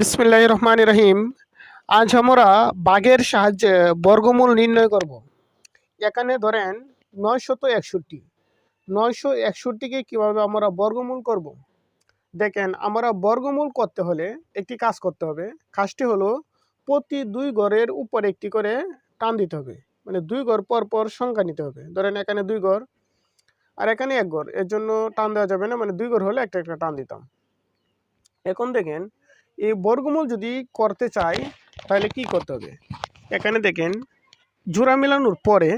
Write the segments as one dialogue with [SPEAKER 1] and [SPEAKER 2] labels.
[SPEAKER 1] বিসমিল্লাহ রহমান রহিম আজ আমরা বাঘের সাহায্যে বর্গমূল নির্ণয় করব। এখানে ধরেন নয়শত একষট্টি। নয়শো একষট্টিকে কীভাবে আমরা বর্গমূল করব। দেখেন, আমরা বর্গমূল করতে হলে একটি কাজ করতে হবে। কাজটি হলো প্রতি দুই ঘরের উপর একটি করে টান দিতে হবে। মানে দুই ঘর পর পর সংখ্যা নিতে হবে। ধরেন এখানে দুই ঘর আর এখানে এক ঘর এর জন্য টান দেওয়া যাবে না। মানে দুই ঘর হলে একটা একটা টান দিতাম। এখন দেখেন এই বর্গমূল যদি করতে চাই, তাহলে কি করতে হবে? এখানে দেখেন, জোড়া মেলানোর পরে,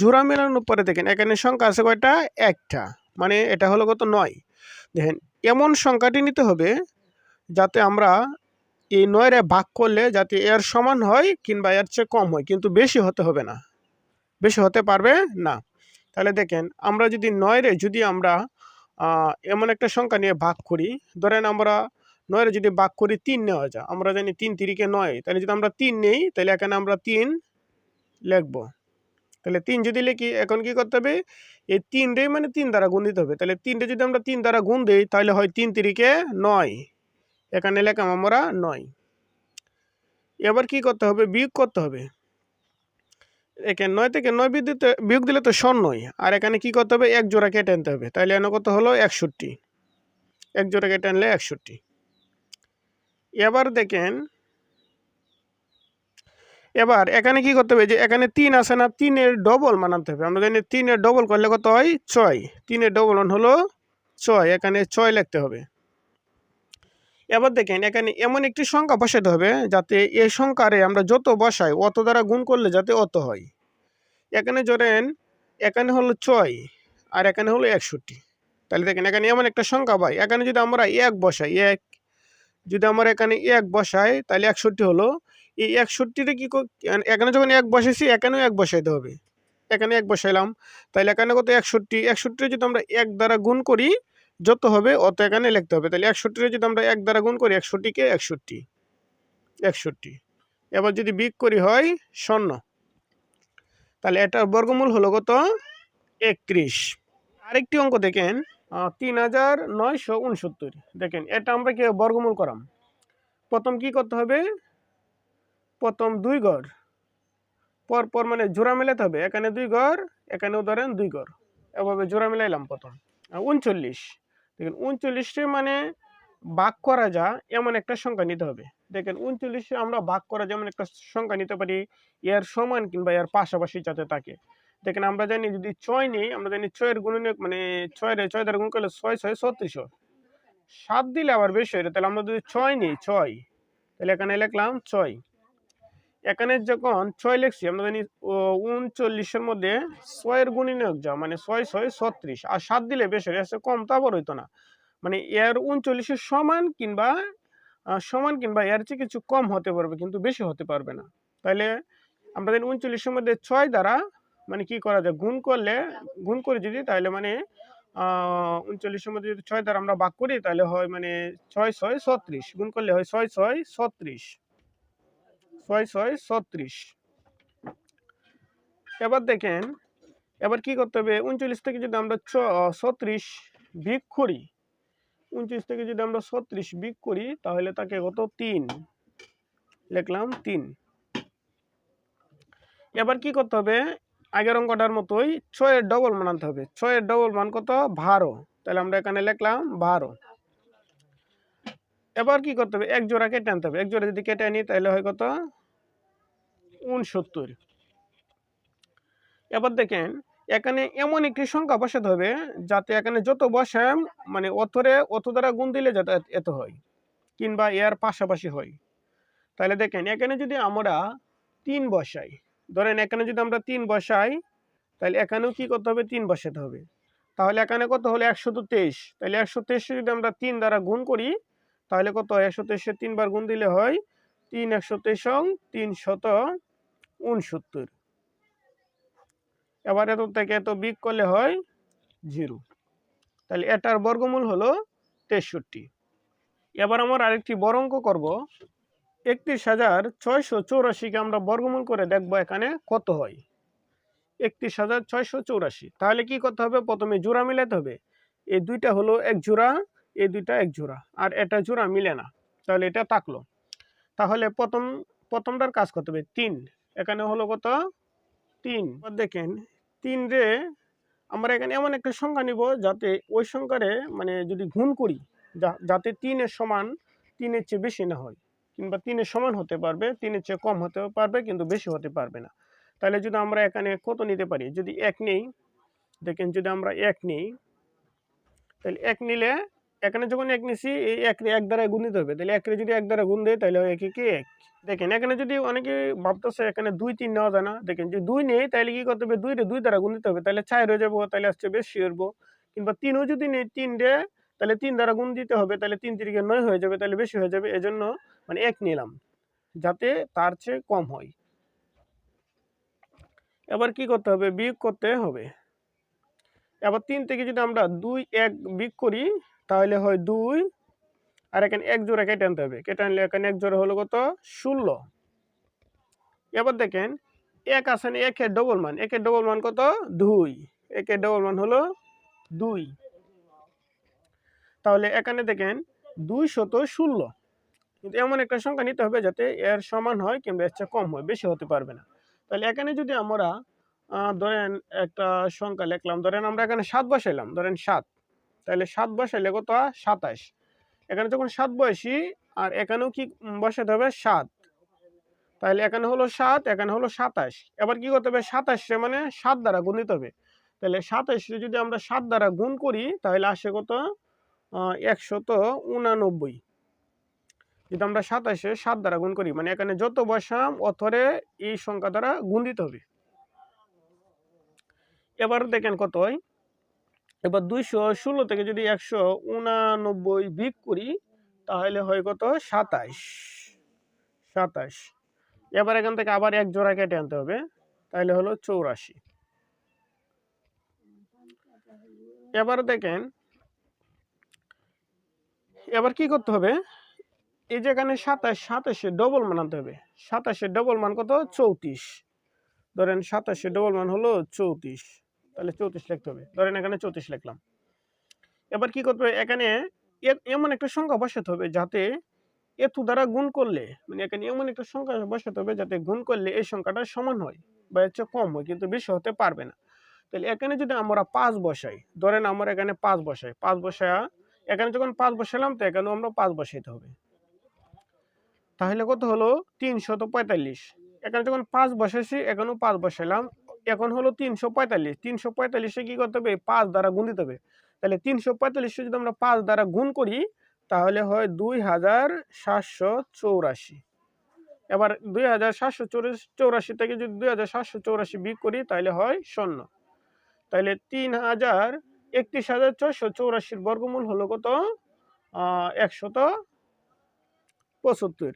[SPEAKER 1] জোড়া মেলানোর পরে দেখেন, এখানে সংখ্যা আছে কয়টা? একটা। মানে এটা হলো কত? নয়। দেখেন, এমন সংখ্যাটি নিতে হবে যাতে আমরা এই নয়রে ভাগ করলে যাতে এর সমান হয় কিংবা এর চেয়ে কম হয়, কিন্তু বেশি হতে হবে না। বেশি হতে পারবে না। তাহলে দেখেন, আমরা যদি নয়রে যদি আমরা এমন একটা সংখ্যা নিয়ে ভাগ করি, ধরেন আমরা নয়ের যদি বাক করি তিন নেওয়া যায়। আমরা জানি তিন তিরিকে নয়, তাহলে যদি আমরা তিন নেই, তাহলে এখানে আমরা তিন লিখব। তাহলে তিন যদি লিখি, এখন কি করতে হবে? এই তিন রে মানে তিন দ্বারা গুণ দিতে হবে। তাহলে তিনটে যদি আমরা তিন দ্বারা গুণ দিই, তাহলে হয় তিন তিরিকে নয়। এখানে লেখাম আমরা নয়। এবার কি করতে হবে? বিয়োগ করতে হবে। এখানে নয় থেকে নয় দিতে বিয়োগ দিলে তো শূন্যই আর এখানে কি করতে হবে? এক জোড়া কেটে আনতে হবে। তাহলে এনে কত হলো? একষট্টি। এক জোড়া কেটে আনলে একষট্টি। এবার দেখেন, এবার এখানে কি করতে হবে? যে এখানে তিন আছে না, তিনের ডবল মানাতে হবে। আমরা জানি তিনের ডবল করলে কত হয়? ছয়। তিনের ডবল হলো ছয়। এখানে ছয় লিখতে হবে। এবার দেখেন, এখানে এমন একটি সংখ্যা বসাতে হবে যাতে এই সংখ্যারে আমরা যত বসাই, অত দ্বারা গুণ করলে যাতে অত হয়। এখানে ধরেন, এখানে হলো ছয় আর এখানে হলো একষট্টি। তাহলে দেখেন, এখানে এমন একটা সংখ্যা পাই। এখানে যদি আমরা এক বসাই, এক যদি আমার এখানে এক বসাই তাহলে একষট্টি হলো। এই একষট্টিটা কী এখানে যখন এক বসাইছি, এখানেও এক বসাইতে হবে। এখানে এক বসাইলাম। তাহলে এখানে কত? একষট্টি। একষট্টি যদি আমরা এক দ্বারা গুণ করি, যত হবে, অত এখানে লিখতে হবে। তাহলে একষট্টিরে যদি আমরা এক দ্বারা গুণ করি একষট্টিকে একষট্টি। একষট্টি। এবার যদি বিগ করি হয়, শূন্য। তাহলে এটার বর্গমূল হলো কত? একত্রিশ। আরেকটি অঙ্ক দেখেন। তিন হাজার নয়শো উনসত্তর। দেখেন, এটা আমরা কি বর্গমূল করাম? প্রথম কি করতে হবে? প্রথম দুই গড়। পর পর মানে জোড়া মেলাতে হবে। এখানে দুই গড়, এখানেও ধরেন দুই গড়। এভাবে জোড়া মিলাইলাম প্রথম। উনচল্লিশ। দেখেন, উনচল্লিশে মানে ভাগ করা যা, এমন একটা সংখ্যা নিতে হবে। দেখেন, উনচল্লিশে আমরা ভাগ করা যেমন একটা সংখ্যা নিতে পারি, এর সমান কিংবা এর পাশাপাশি যাতে থাকে। দেখেন আমরা জানি যদি ছয় নেই, আমরা জানি ছয়ের গুণনীয়ক মানে ছয় রে ছয় দ্বারা গুণ করলে ছয় ছয় ছত্রিশ। সাত দিলে আবার বেশি হয় তাহলে আমরা যদি ছয় নিই, ছয়, তাহলে এখানে লিখলাম ছয়। এখানে যখন ছয় লিখছি, আমরা জানি উনচল্লিশের মধ্যে ছয়ের গুণনীয়ক যা মানে ছয় ছয়, ছত্রিশ। আর সাত দিলে বেশি হয় এসে কম, তো আবার হইতো না। মানে এর উনচল্লিশের সমান কিংবা সমান কিংবা এর চেয়ে কিছু কম হতে পারবে, কিন্তু বেশি হতে পারবে না। তাহলে আমরা জানি উনচল্লিশের মধ্যে ছয় দ্বারা মানে কি করা যায়? গুণ করলে, গুণ করে যদি তাহলে মানে উনচল্লিশের মধ্যে যদি ছয় দ্বারা আমরা ভাগ করি, তাহলে হয় মানে ছয় ছয় ছত্রিশ। গুণ করলে হয় ছয় ছয় ছত্রিশ। ছয় ছয় ছত্রিশ। এবার দেখেন, এবার কি করতে হবে? উনচল্লিশ থেকে যদি আমরা ছত্রিশ বিগ করি, উনচল্লিশ থেকে যদি আমরা ছত্রিশ বিগ করি, তাহলে তাকে কত? তিন। লিখলাম তিন। এবার কি করতে হবে? আগের অঙ্কটার মতোই ছয়ের ডবল মান আনতে হবে। ছয়ের ডবল মান কত? বারো। তাহলে আমরা এখানে লিখলাম বারো। এবার কি করতে হবে? এক জোড়া কেটে আনতে হবে। এক জোড়া যদি কেটে আনি, তাহলে হয় কত? উনসত্তর। এবার দেখেন, এখানে এমন একটি সংখ্যা বসাতে হবে, যাতে এখানে যত বসাম মানে অতরে অত দ্বারা গুণ দিলে যাতে এত হয়, কিংবা এর পাশাপাশি হয়। তাহলে দেখেন, এখানে যদি আমরা তিন বসাই ধরেন এখানে যদি আমরা তিন বসাই, তাহলে এখানেও কি করতে হবে? তিন বসাতে হবে। তাহলে এখানে কত হলো? একশো তো তেইশ। তাহলে একশো তেইশে যদি আমরা তিন দ্বারা গুণ করি, তাহলে কত হয়? একশো তেইশে তিনবার গুণ দিলে হয় তিন একশো তেইশ তিন শত উনসত্তর এবার এত থেকে এত বিগ করলে হয় জিরো। তাহলে এটার বর্গমূল হলো তেষট্টি। এবার আমার আরেকটি বড় অঙ্ক করব। একত্রিশ হাজার ছয়শো চৌরাশিকে আমরা বর্গমূল করে দেখব এখানে কত হয়? একত্রিশ হাজার ছয়শো চৌরাশি। তাহলে কি করতে হবে? প্রথমে জোড়া মিলাতে হবে। এই দুইটা হলো এক জোড়া, এই দুইটা এক জোড়া, আর এটা জোড়া মিলে না। তাহলে এটা থাকল। তাহলে প্রথম, প্রথমটার কাজ করতে হবে। তিন, এখানে হলো কত? তিন। দেখেন, তিন রে আমরা এখানে এমন একটা সংখ্যা নিব যাতে ওই সংখ্যারে মানে যদি গুণ করি যাতে তিনের সমান তিনের চেয়ে বেশি না হয়। কিংবা তিনের সমান হতে পারবে, তিনের চেয়ে কম হতে পারবে, কিন্তু বেশি হতে পারবে না। তাহলে যদি আমরা এখানে কত নিতে পারি? যদি এক নেই, দেখেন যদি আমরা এক নিই, তাহলে এক নিলে এখানে যখন এক নিছি, এই এক এক দ্বারা গুণ হবে। তাহলে এক রে যদি এক দ্বারা গুণ দেয়, তাহলে একে কি এক? দেখেন এখানে যদি অনেকে ভাবতেছে এখানে দুই, তিন নেওয়া যায় না। দেখেন যদি দুই নেই, তাহলে কি করতে হবে? দুই রে দুই দ্বারা গুণ হবে। তাহলে চার হয়ে যাব, তাহলে আসছে বেশি হব কিংবা তিনও যদি নেই, তিন রে তাহলে তিন দ্বারা গুণ দিতে হবে, তাহলে তিন তিরিকে নয় হয়ে যাবে, তাহলে বেশি হয়ে যাবে, এজন্য মানে এক নিলাম, যাতে তার চেয়ে কম হয়। এবার কি করতে হবে? বিয়োগ করতে হবে। এবার তিন থেকে যদি আমরা দুই এক বিয়োগ করি, তাহলে হয় দুই, আর এখানে এক জোড়া কেটে আনতে হবে। কেটে আনলে এখানে এক জোড়া হলো কত? ষোলো। এবার দেখেন, এক আসেন একের ডবল মান, একের ডবল মান কত? দুই। একের ডবল মান হলো দুই। তাহলে এখানে দেখেন দুই শত ষোলো। কিন্তু এমন একটা সংখ্যা নিতে হবে যাতে এর সমান হয় কিংবা এর চেয়ে কম হয়, বেশি হতে পারবে না। তাহলে এখানে যদি আমরা ধরেন একটা সংখ্যা লিখলাম, ধরেন আমরা এখানে সাত বসাইলাম, ধরেন সাত। তাহলে সাত বসাইলে কত? সাতাশ। এখানে যখন সাত বয়সী আর এখানেও কি বসাতে হবে? সাত। তাহলে এখানে হলো সাত, এখানে হলো সাতাশ। এবার কি করতে হবে? সাতাশে মানে সাত দ্বারা গুণ দিতে হবে। তাহলে সাতাশে যদি আমরা সাত দ্বারা গুণ করি, তাহলে আসে কত? একশত উনানব্বই। যদি আমরা সাতাশে সাত দ্বারা গুণ করি মানে এখানে যত বসাম, অথরে এই সংখ্যা দ্বারা গুণ দিতে হবে। এবার দেখেন কত হয়। এবার দুইশো ষোলো থেকে যদি একশো উনানব্বই বিক করি, তাহলে হয় কত? সাতাশ। সাতাশ। এবার এখান থেকে আবার এক জোড়া কেটে আনতে হবে, তাহলে হলো চৌরাশি। এবার দেখেন এবার কি করতে হবে? এই যে এখানে সাতাশ, সাতাশে ডবল মান আনতে হবে। সাতাশে ডবল মান কত? চৌত্রিশ। ধরেন সাতাশে ডবল মান হলো চৌত্রিশ। তাহলে চৌত্রিশ লিখতে হবে। ধরেন এখানে চৌত্রিশ লিখলাম। এবার কি করতে হবে? এখানে এমন একটা সংখ্যা বসাতে হবে যাতে এত দ্বারা গুণ করলে মানে এখানে এমন একটা সংখ্যা বসাতে হবে যাতে গুণ করলে এই সংখ্যাটা সমান হয় বা এর চেয়ে কম হয়, কিন্তু বেশি হতে পারবে না। তাহলে এখানে যদি আমরা পাঁচ বসাই, ধরেন আমরা এখানে পাঁচ বসাই, পাঁচ বসায়া এখানে যখন পাঁচ বসালাম, তো এখানেও আমরা পাঁচ বসাইতে হবে। তাহলে কত হলো? তিনশত পঁয়তাল্লিশ। এখানে যখন পাঁচ বসাইছি, এখানেও পাঁচ বসাইলাম। এখন হলো তিনশো পঁয়তাল্লিশ। তিনশো পঁয়তাল্লিশে কী করতে হবে? পাঁচ দ্বারা গুণ দিতে হবে। তাহলে তিনশো পঁয়তাল্লিশে যদি আমরা পাঁচ দ্বারা গুণ করি, তাহলে হয় দুই হাজার সাতশো চৌরাশি। এবার দুই হাজার সাতশো চৌরাশি থেকে যদি দুই হাজার সাতশো চৌরাশি বিক করি, তাহলে হয় শূন্য। তাহলে তিন হাজার একত্রিশ হাজার ছয়শো চৌরাশির বর্গমূল হলো কত? একশত পঁচাত্তর।